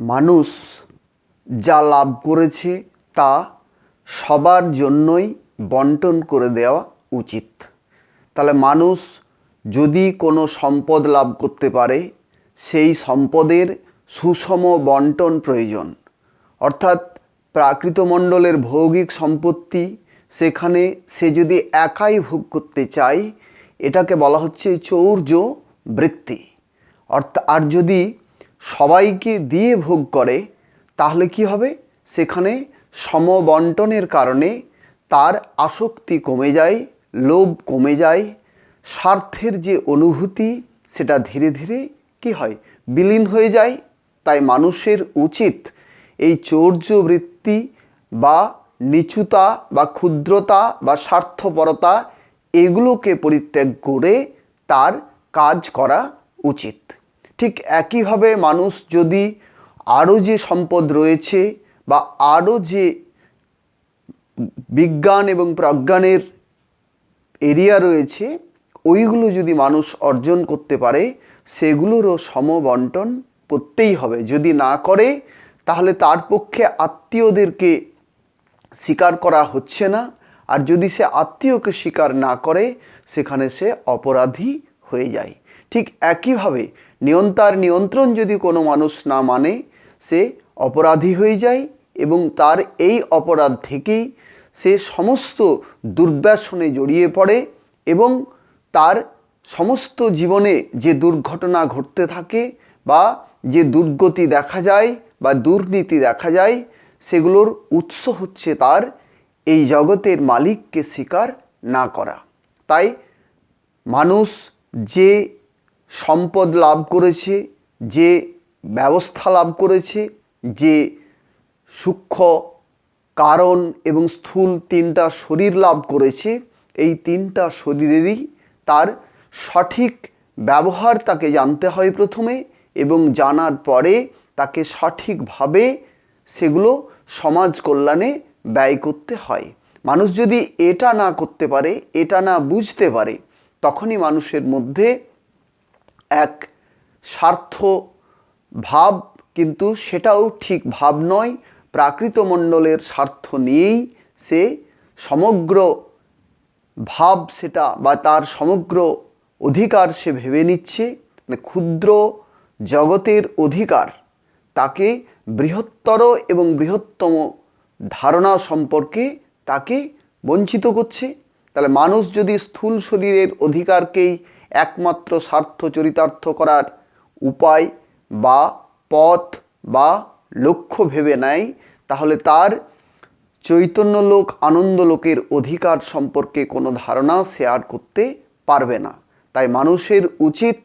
মানুষ যা লাভ করেছে তা সবার জন্যই বন্টন করে দেওয়া উচিত। তাহলে মানুষ যদি কোনো সম্পদ লাভ করতে পারে, সেই সম্পদের সুষম বন্টন প্রয়োজন। অর্থাৎ প্রাকৃতমণ্ডলের ভৌগিক সম্পত্তি সেখানে সে যদি একাই ভোগ করতে চায়, এটাকে বলা হচ্ছে চৌর্য বৃত্তি। অর্থাৎ আর যদি সবাইকে দিয়ে ভোগ করে, তাহলে কি হবে? সেখানে সমবন্টনের কারণে তার আসক্তি কমে যায়, লোভ কমে যায়। স্বার্থের যে অনুভূতি, সেটা ধীরে ধীরে কি হয়? বিলীন হয়ে যায়। তাই মানুষের উচিত এই চৌর্য বৃত্তি বা নিচুতা বা ক্ষুদ্রতা বা স্বার্থপরতা, এগুলোকে পরিত্যাগ করে তার কাজ করা উচিত। ঠিক একইভাবে মানুষ যদি আরও যে সম্পদ রয়েছে বা আরও যে বিজ্ঞান এবং প্রজ্ঞানের এরিয়া রয়েছে, ওইগুলো যদি মানুষ অর্জন করতে পারে, সেগুলোরও সমবন্টন করতেই হবে। যদি না করে, তাহলে তার পক্ষে আত্মীয়দেরকে স্বীকার করা হচ্ছে না। আর যদি সে আত্মীয়কে স্বীকার না করে, সেখানে সে অপরাধী হয়ে যায়। ঠিক একইভাবে নিয়ন্তার নিয়ন্ত্রণ যদি কোনো মানুষ না মানে সে অপরাধী হয়ে যায় এবং তার এই অপরাধ থেকেই সে সমস্ত দুর্ব্যাসনে জড়িয়ে পড়ে এবং তার সমস্ত জীবনে যে দুর্ঘটনা ঘটতে থাকে বা যে দুর্গতি দেখা যায় বা দুর্নীতি দেখা যায়, সেগুলোর উৎস হচ্ছে তার এই জগতের মালিককে স্বীকার না করা। তাই মানুষ যে সম্পদ লাভ করেছে, যে ব্যবস্থা লাভ করেছে, যে সূক্ষ্ম কারণ এবং স্থূল তিনটা শরীর লাভ করেছে, এই তিনটা শরীরেরই তার সঠিক ব্যবহার তাকে জানতে হয় প্রথমে এবং জানার পরে তাকে সঠিকভাবে সেগুলো সমাজ কল্যাণে ব্যয় করতে হয়। মানুষ যদি এটা না করতে পারে, এটা না বুঝতে পারে, তখনই মানুষের মধ্যে এক স্বার্থ ভাব, কিন্তু সেটাও ঠিক ভাব নয়। প্রাকৃতমণ্ডলের স্বার্থ নিয়েই সে সমগ্র ভাব সেটা বা তার সমগ্র অধিকার সে ভেবে নিচ্ছে। মানে ক্ষুদ্র জগতের অধিকার, তাকে বৃহত্তর এবং বৃহত্তম ধারণা সম্পর্কে তাকে বঞ্চিত করছে। তাহলে মানুষ যদি স্থূল শরীরের অধিকারকেই একমাত্র স্বার্থ চরিতার্থ করার উপায় বা পথ বা লক্ষ্য ভেবে নেয়, তাহলে তার চৈতন্য লোক আনন্দ লোকের অধিকার সম্পর্কে কোনো ধারণা শেয়ার করতে পারবে না। তাই মানুষের উচিত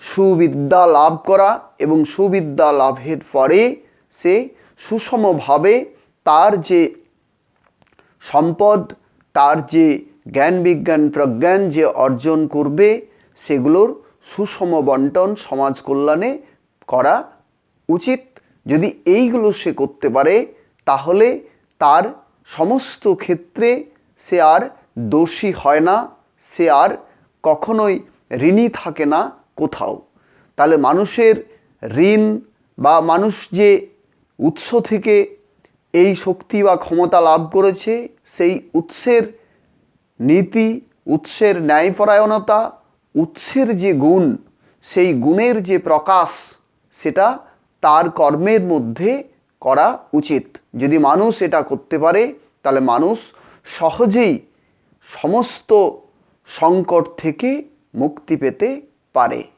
সুবিদ্যা লাভ করা এবং সুবিদ্যা লাভের পরে সে সুষমভাবে তার যে সম্পদ, তার যে জ্ঞান বিজ্ঞান প্রজ্ঞান যে অর্জন করবে সেগুলোর সুষম বন্টন, সমাজ কল্যাণে করা উচিত। যদি এইগুলো সে করতে পারে, তাহলে তার সমস্ত ক্ষেত্রে সে আর দোষী হয় না, সে আর কখনোই ঋণী থাকে না কোথাও। তাহলে মানুষের ঋণ বা মানুষ যে উৎস থেকে এই শক্তি বা ক্ষমতা লাভ করেছে, সেই উৎসের নীতি, উৎসের ন্যায়পরায়ণতা উৎসের যে গুণ, সেই গুণের যে প্রকাশ, সেটা তার কর্মের মধ্যে করা উচিত। যদি মানুষ এটা করতে পারে, তাহলে মানুষ সহজেই সমস্ত সংকট থেকে মুক্তি পেতে পারে।